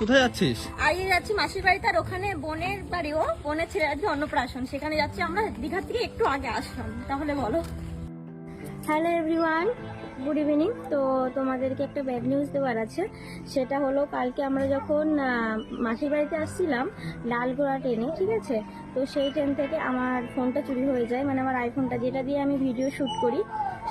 কোথায় যাচ্ছিস? আগে যাচ্ছি মাসির বাড়িতে আর ওখানে বোনের বাড়িও বোনের ছেলে আজকে অন্নপ্রাশন। সেখানে যাচ্ছি আমরা দীঘার থেকে একটু আগে আসলাম। তাহলে বলো। হ্যালো এভরিওয়ান গুড ইভিনিং তো তোমাদেরকে একটা ব্যাড নিউজ দেওয়ার আছে। সেটা হলো কালকে আমরা যখন মাসির বাড়িতে আসছিলাম লালগোড়া ট্রেনে ঠিক আছে? তো সেই ট্রেন থেকে আমার ফোনটা চুরি হয়ে যায়। মানে আমার আইফোনটা যেটা দিয়ে আমি ভিডিও শ্যুট করি।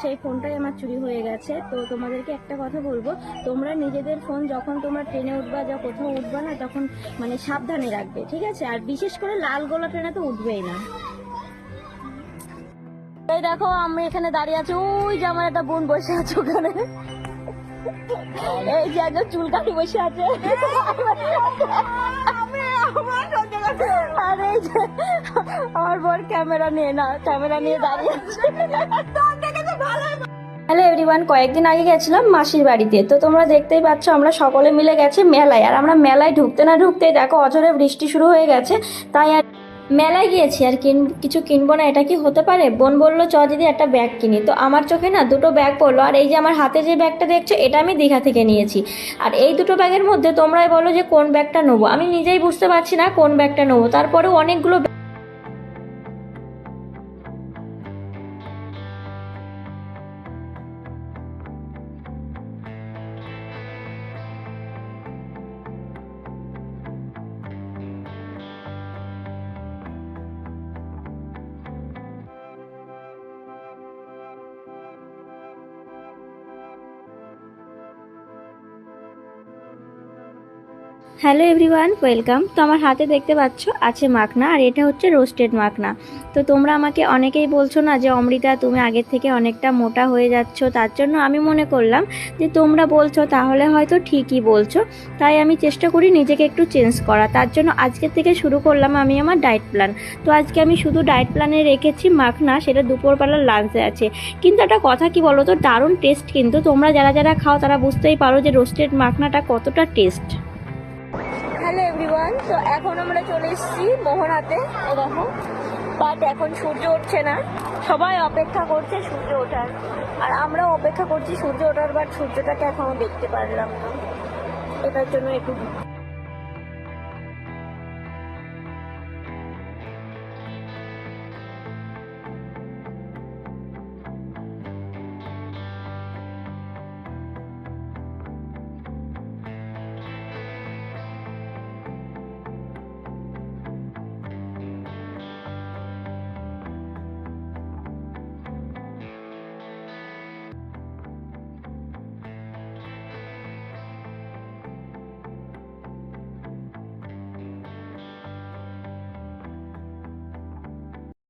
সেই ফোনটাই আমার চুরি হয়ে গেছে। তো তোমাদেরকে একটা কথা বলব, তোমরা নিজেদের ফোন যখন তোমরা ট্রেনে উঠবা যা কোথাও উঠবা না, তখন মানে সাবধানে রাখবে, ঠিক আছে? আর বিশেষ করে লাল গোলা ট্রেনে তো উঠবেই না। এই দেখো, আমি এখানে দাঁড়িয়ে আছি। ওই যে আমার একটা বোন বসে আছে ওখানে। এই যে একজন চুল কাটি বসে আছে। আর এই যে, আমার বোন ক্যামেরা নিয়ে না, ক্যামেরা নিয়ে দাঁড়িয়ে আছে। হ্যালো এভরিওয়ান কয়েকদিন আগে গেছিলাম মাসির বাড়িতে। তো তোমরা দেখতেই পাচ্ছ, আমরা সকলে মিলে গেছি মেলায়। আর আমরা মেলায় ঢুকতে না ঢুকতেই দেখো, অঝরে বৃষ্টি শুরু হয়ে গেছে। তাই আর মেলায় গিয়েছি, আর কিন, কিছু কিনবো না, এটা কি হতে পারে? বোন বলল, চ দিদি, একটা ব্যাগ কিনি। তো আমার চোখে না দুটো ব্যাগ পড়ল, আর এই যে আমার হাতে যে ব্যাগটা দেখছ, এটা আমি দীঘা থেকে নিয়েছি। আর এই দুটো ব্যাগের মধ্যে তোমরাই বলো যে কোন ব্যাগটা নেব। আমি নিজেই বুঝতে পারছি না কোন ব্যাগটা নেব। তারপরেও অনেকগুলো হ্যালো এভরিওয়ান, ওয়েলকাম। তো আমার হাতে দেখতে পাচ্ছ আছে মাখনা, আর এটা হচ্ছে রোস্টেড মাখনা। তো তোমরা আমাকে অনেকেই বলছো না যে, অমৃতা, তুমি আগের থেকে অনেকটা মোটা হয়ে যাচ্ছ। তার জন্য আমি মনে করলাম যে, তোমরা বলছো, তাহলে হয়তো ঠিকই বলছো। তাই আমি চেষ্টা করি নিজেকে একটু চেঞ্জ করা। তার জন্য আজকের থেকে শুরু করলাম আমি আমার ডায়েট প্ল্যান। তো আজকে আমি শুধু ডায়েট প্ল্যানে রেখেছি মাখনা, সেটা দুপুরবেলার লাঞ্চে আছে। কিন্তু একটা কথা কি বলো তো, দারুণ টেস্ট কিন্তু। তোমরা যারা যারা খাও, তারা বুঝতেই পারো যে, রোস্টেড মাখনাটা কতটা টেস্ট। হ্যালো তো এখন আমরা চলে এসেছি মোহনাতে দেখো। বাট এখন সূর্য উঠছে না। সবাই অপেক্ষা করছে সূর্য ওঠার। আর আমরা অপেক্ষা করছি সূর্য ওঠার বাট সূর্যটাকে এখনও দেখতে পারলাম না। এটার জন্য একটু